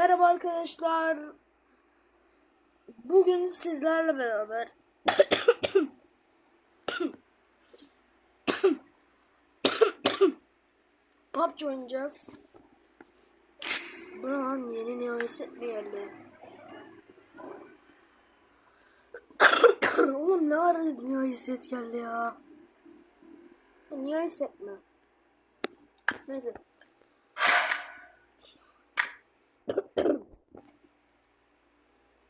Merhaba arkadaşlar. Bugün sizlerle beraber PUBG oynayacağız. Bu ne lan yeni nihayet mi geldi? Oğlum ne ara nihayet geldi ya? Nihayet mi? Neyse.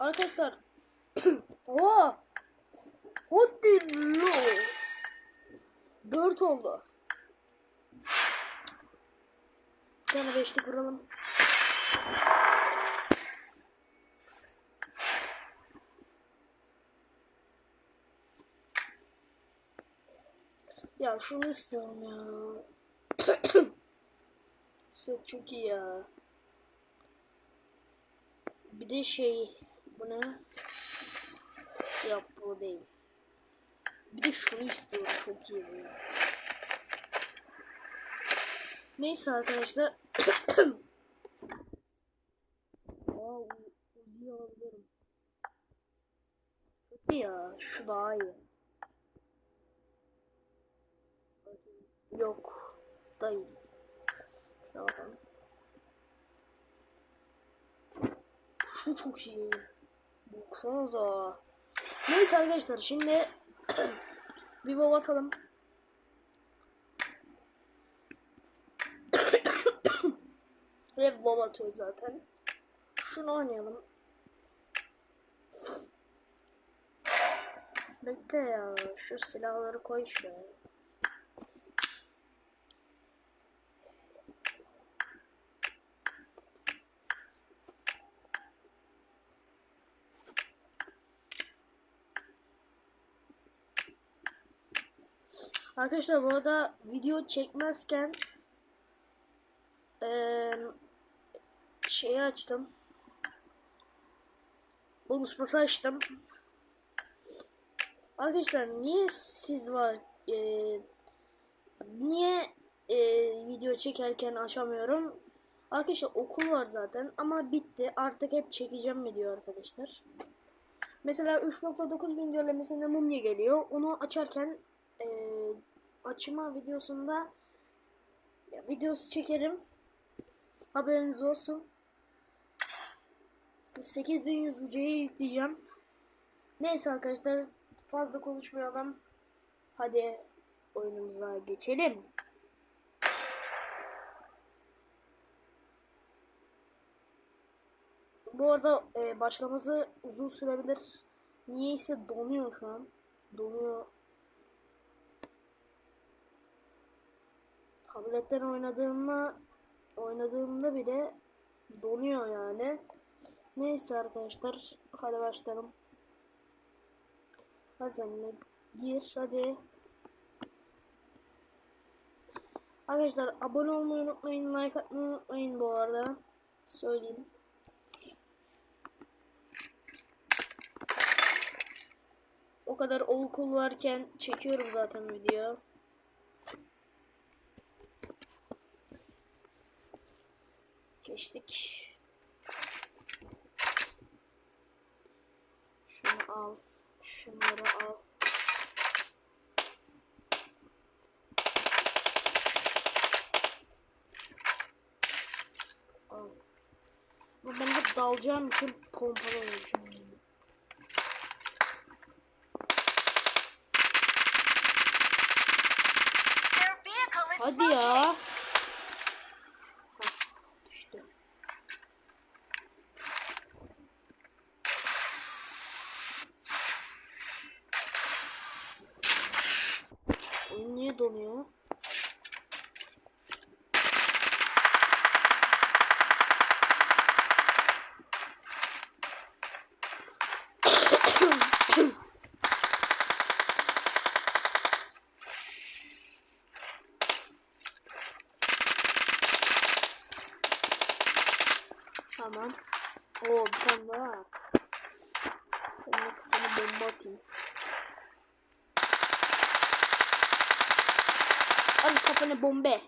Arkadaşlar. Oha. Hadi lo. Dört oldu. Bir tane vuralım. Ya şunu istiyorum ya. Set çok iyi ya. Bir de şey bu ne? Yok bu değil. Bir de şunu istiyorum çok iyi bu. Neyse arkadaşlar. Aa, u- Uzi'yi alabilirim. İyi ya. Şu daha iyi. Yok. Da iyi. Şuna bakalım. Şu çok iyi. Baksanıza. Neyse arkadaşlar şimdi bir baba atalım. Ve baba atıyor zaten. Şunu oynayalım. Bekle ya. Şu silahları koy şuraya. Arkadaşlar bu arada video çekmezken eee şeyi açtım. Bonus pası açtım. Arkadaşlar niye siz var eee, niye eee, video çekerken açamıyorum? Arkadaşlar okul var zaten ama bitti. Artık hep çekeceğim video arkadaşlar. Mesela 3.9 güncellemesinde mumya geliyor. Onu açarken eee, açma videosunda ya, videosu çekerim. Haberiniz olsun. 8100 UC'ye yükleyeceğim. Neyse arkadaşlar fazla konuşmayalım. Hadi oyunumuza geçelim. Bu arada e, başlaması uzun sürebilir. Niyeyse donuyor şu an. Donuyor. Tabletten oynadığımda oynadığımda bile donuyor yani. Neyse arkadaşlar hadi başlayalım. Hadi sen de gir hadi. Arkadaşlar abone olmayı unutmayın, like atmayı unutmayın bu arada. Söyleyeyim. O kadar okul varken çekiyorum zaten video. Geçtik. Şunu al. Şunları al. Al. Ben hep dalacağım için pompalı olacağım. Hadi ya. Oyun niye tane bomba.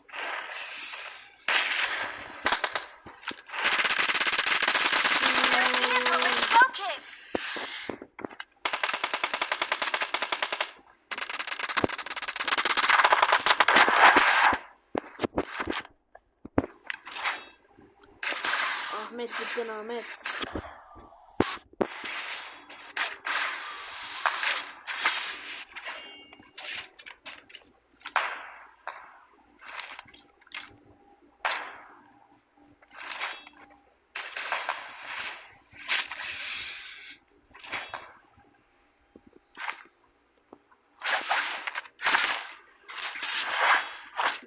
Ahmet gittin Ahmet.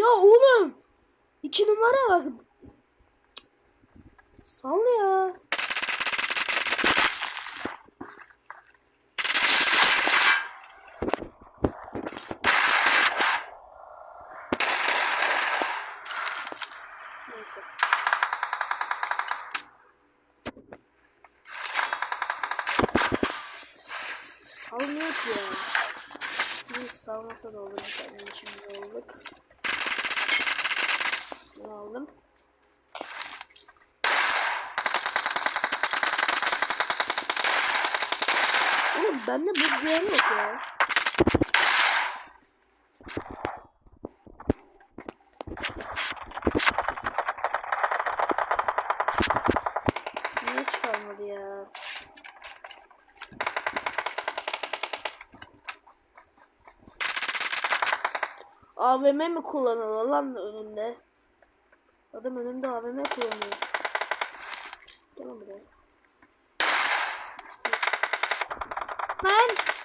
Ya oğlum. İki numara bak. Sal ya. Neyse. Salmıyor ki ya. Biz salmasa da olur. Tane şimdi olduk. Aldım. Oğlum bende bu güven yok ya. Niye? AVM mi kullanılır lan önünde? Adam önünde AVM kullanıyor. Gel buraya. Lan!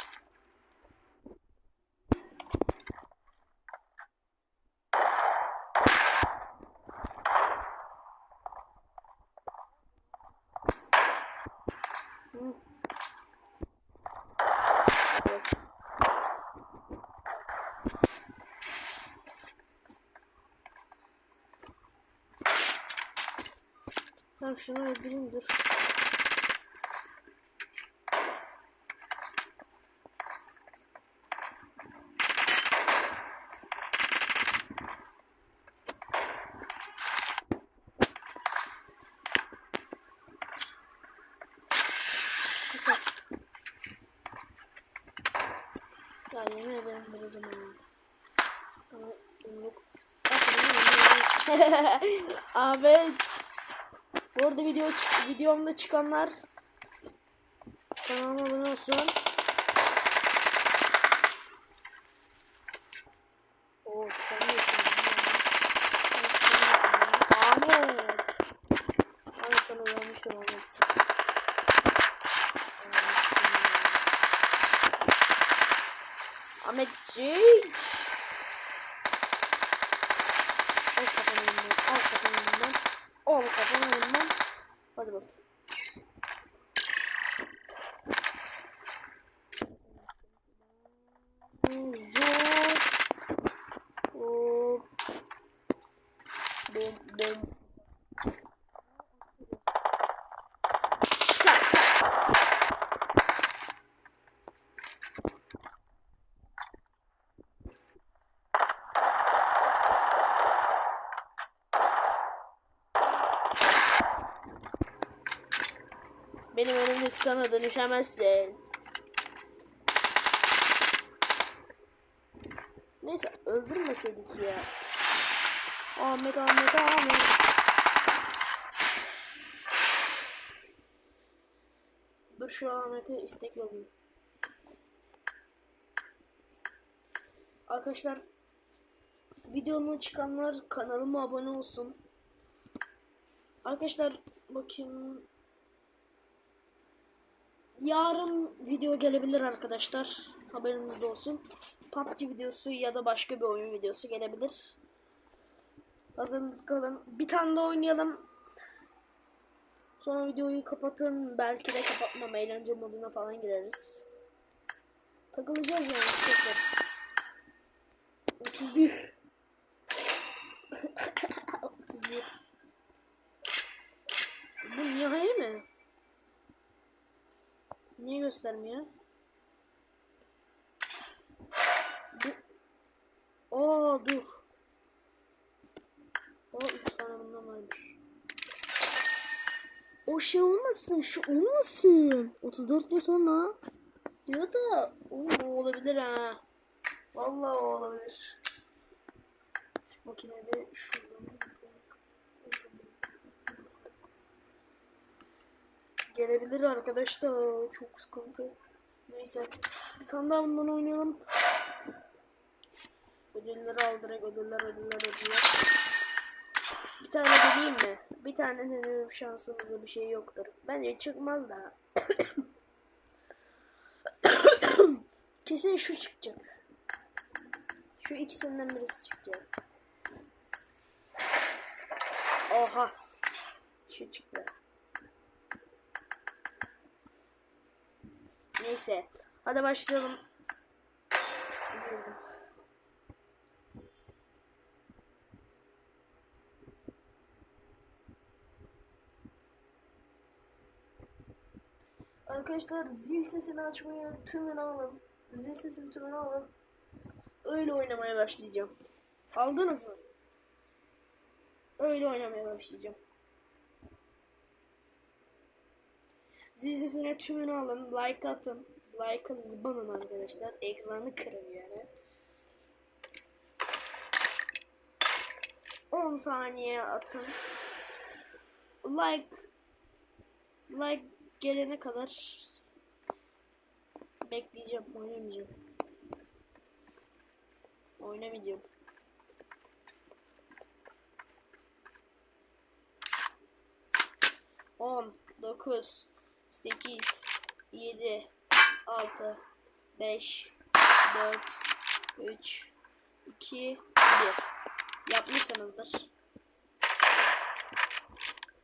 Şunu öldüreyim dur. Ya yemin ederim vurdum ha. Ama yok. Abi bu arada video videomda çıkanlar kanalıma abone olsun. Oo, çıkamıyorsun. Ahmet. Ahmet sana uyanmıştım Ahmet. Ahmetciğim. Al kafanı önünden. Al kafanı önünden. Al kafanı önünden. Hadi bak. Zor. Hop. Bom bom. Çıkar. Benim çıkana dönüşemezsin. Neyse öldürmeseydik ya. Ahmet Ahmet Ahmet. Dur şu Ahmet'e istek yollayayım. Arkadaşlar videonun çıkanlar kanalıma abone olsun. Arkadaşlar bakayım Yarın video gelebilir arkadaşlar. Haberiniz de olsun. PUBG videosu ya da başka bir oyun videosu gelebilir. Hazırlık kalın. Bir tane daha oynayalım. Sonra videoyu kapatırım. Belki de kapatmam. Eğlence moduna falan gireriz. Takılacağız yani. Tekrar. 31. 31. Bu nihai mi? Niye göstermiyor? Bu... Aa dur. O üç tane bundan varmış. O şey olmasın, şu olmasın. 34 gün sonra. Diyor da o olabilir ha. Vallahi olabilir. Makinede şuradan. Gelebilir arkadaşlar. Çok sıkıntı. Neyse. Bir tane daha bundan oynayalım. Ödülleri al direkt ödüller ödüller ödüller. Bir tane deneyeyim mi? Bir tane deneyelim şansımızda bir şey yoktur. Bence çıkmaz da. Kesin şu çıkacak. Şu ikisinden birisi çıkacak. Oha. Şu çıktı. Neyse. Hadi başlayalım. Arkadaşlar zil sesini açmayı tümünü alın. Zil sesini tümünü alın. Öyle oynamaya başlayacağım. Aldınız mı? Öyle oynamaya başlayacağım. Zil sesine tümünü alın. Like atın. Like'a zıbanın arkadaşlar. Ekranı kırın yani. 10 saniye atın. Like like gelene kadar bekleyeceğim. Oynamayacağım. Oynamayacağım. On, dokuz, sekiz, yedi, altı, beş, dört, üç, iki, bir. Yapmışsınızdır.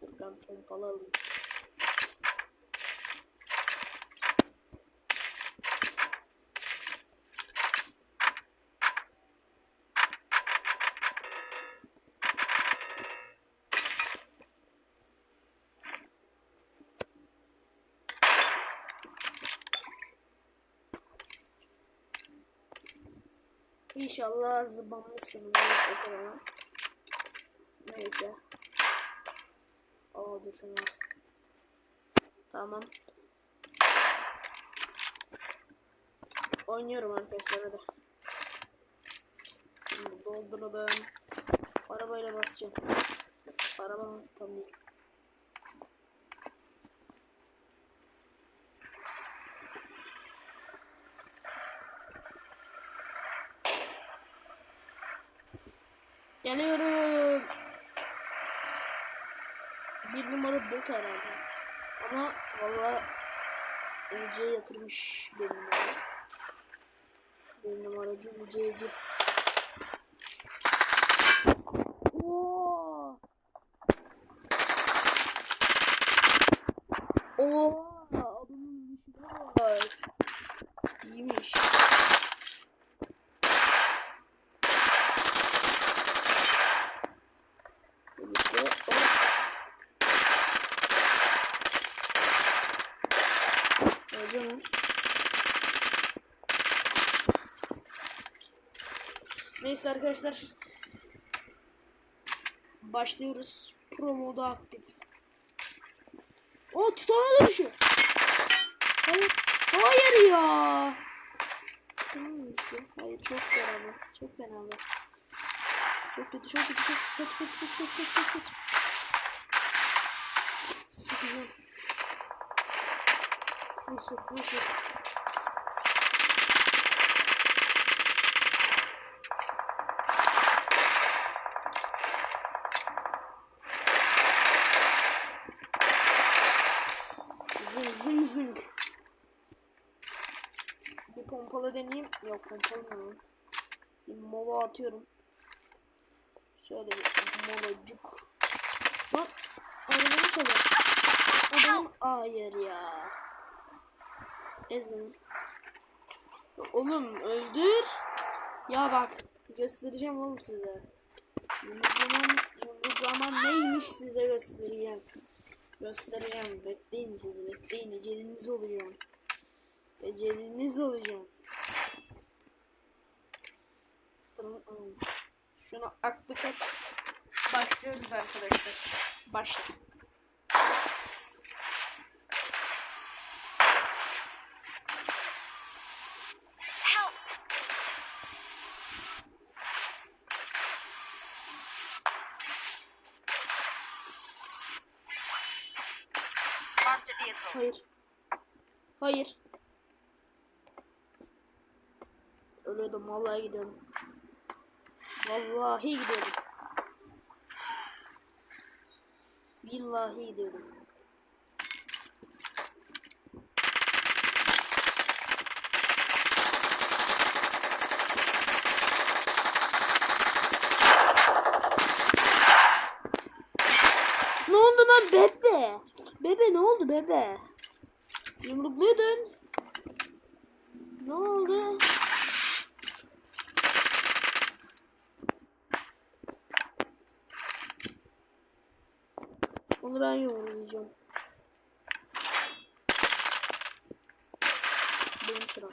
Dur ben pompalı alayım. İnşallah zıbanmışsınız. Neyse. Aa şunu. Tamam. Oynuyorum arkadaşlar hadi. Şimdi dolduralım. Arabayla basacağım. Araba tam değil. Geliyorum. Bir numara bot herhalde. Ama valla UC'ye yatırmış bir numara. Bir numaracı UC'ci. Oo. Oo, Mi? Neyse arkadaşlar. Başlıyoruz. Pro moda aktif. O tutamadım şu. Hayır. Hayır ya. Hayır çok fena. Çok fena. Çok kötü, çok kötü, çok kötü, çok kötü, çok kötü, çok kötü. Sıkıyorum. Fırsat, fırsat. Zing zing zing. Bir pompalı deneyeyim. Yok pompalı? Bir mola atıyorum. Şöyle bir molacık. Bak. Arabanı çalıyor. Adam hayır ya. Ezmedim. Oğlum öldür. Ya bak. Göstereceğim oğlum size. Yumruklaman, yumruklaman neymiş size göstereceğim. Göstereceğim. Bekleyin sizi. Bekleyin. Eceliniz olacağım. Eceliniz olacağım. Şunu aklı kat. Başlıyoruz arkadaşlar. Başla. Hayır. Hayır. Ölüyordum vallahi gidiyorum. Vallahi gidiyorum. Billahi gidiyorum. Ne oldu lan bebe? Bebe ne oldu bebe? Yumrukluyordun. Ne oldu? Onu ben yumruklayacağım. Benim sıram.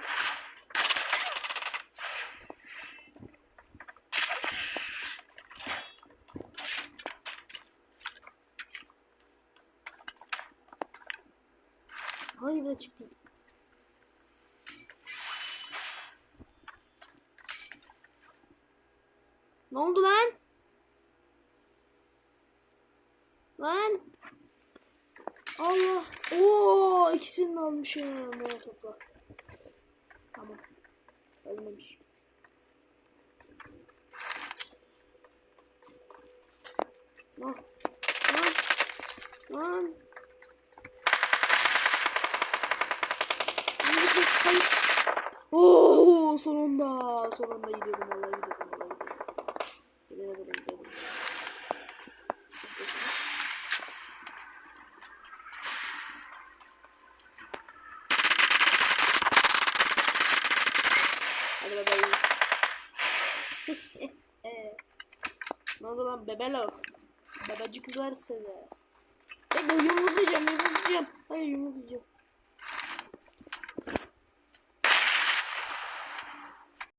Hayır açık değil. Ne oldu lan? Lan. Allah. Oo, ikisini de almışım. Tamam. Ölmemiş. Lan. Lan. Lan. Hayır. Oo, sonunda. Sonunda gidiyorum. Vallahi gidiyorum. Vallahi gidiyorum. Gidelim, gidelim. Hadi bakalım. ne oldu lan bebelo? Babacık kızlar size. Ben yumruklayacağım yumruklayacağım. Hayır yumruklayacağım.